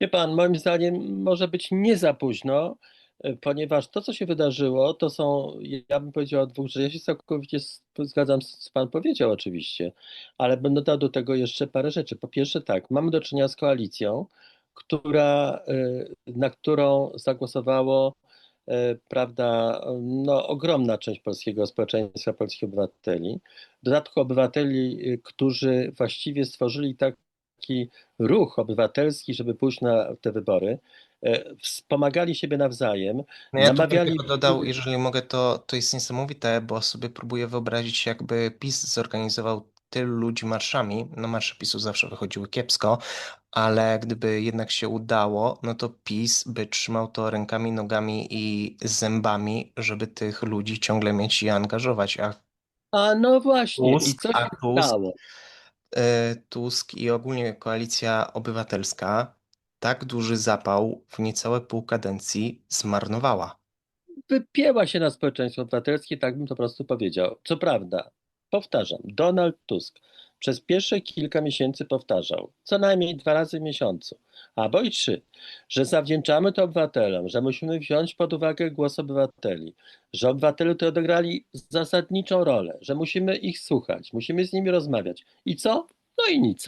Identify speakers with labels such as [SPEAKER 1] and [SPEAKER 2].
[SPEAKER 1] Wie pan, moim zdaniem może być nie za późno, e, ponieważ to, co się wydarzyło, to są, ja bym powiedział o dwóch rzeczach. Ja się całkowicie zgadzam z co pan powiedział oczywiście, ale będę dodał do tego jeszcze parę rzeczy. Po pierwsze tak, mamy do czynienia z koalicją, która, e, na którą zagłosowało, e, prawda, no, ogromna część polskiego społeczeństwa, polskich obywateli. W dodatku obywateli, którzy właściwie stworzyli taki ruch obywatelski, żeby pójść na te wybory, e, wspomagali siebie nawzajem,
[SPEAKER 2] No ja
[SPEAKER 1] namawiali.
[SPEAKER 2] tylko dodał, jeżeli mogę, to, to jest niesamowite, bo sobie próbuję wyobrazić, jakby PiS zorganizował tylu ludzi marszami. No marsze PiSu zawsze wychodziły kiepsko, ale gdyby jednak się udało, no to PiS by trzymał to rękami, nogami i zębami, żeby tych ludzi ciągle mieć i angażować. A
[SPEAKER 1] A no właśnie, i
[SPEAKER 2] Tusk,
[SPEAKER 1] co się stało?
[SPEAKER 2] E, Tusk i ogólnie koalicja obywatelska tak duży zapał w niecałe pół kadencji zmarnowała.
[SPEAKER 1] Wypięła się na społeczeństwo obywatelskie, tak bym to po prostu powiedział. Co prawda, powtarzam, Donald Tusk przez pierwsze kilka miesięcy powtarzał, co najmniej dwa razy w miesiącu, albo i trzy, że zawdzięczamy to obywatelom, że musimy wziąć pod uwagę głos obywateli, że obywatele tu odegrali zasadniczą rolę, że musimy ich słuchać, musimy z nimi rozmawiać. I co? No i nic.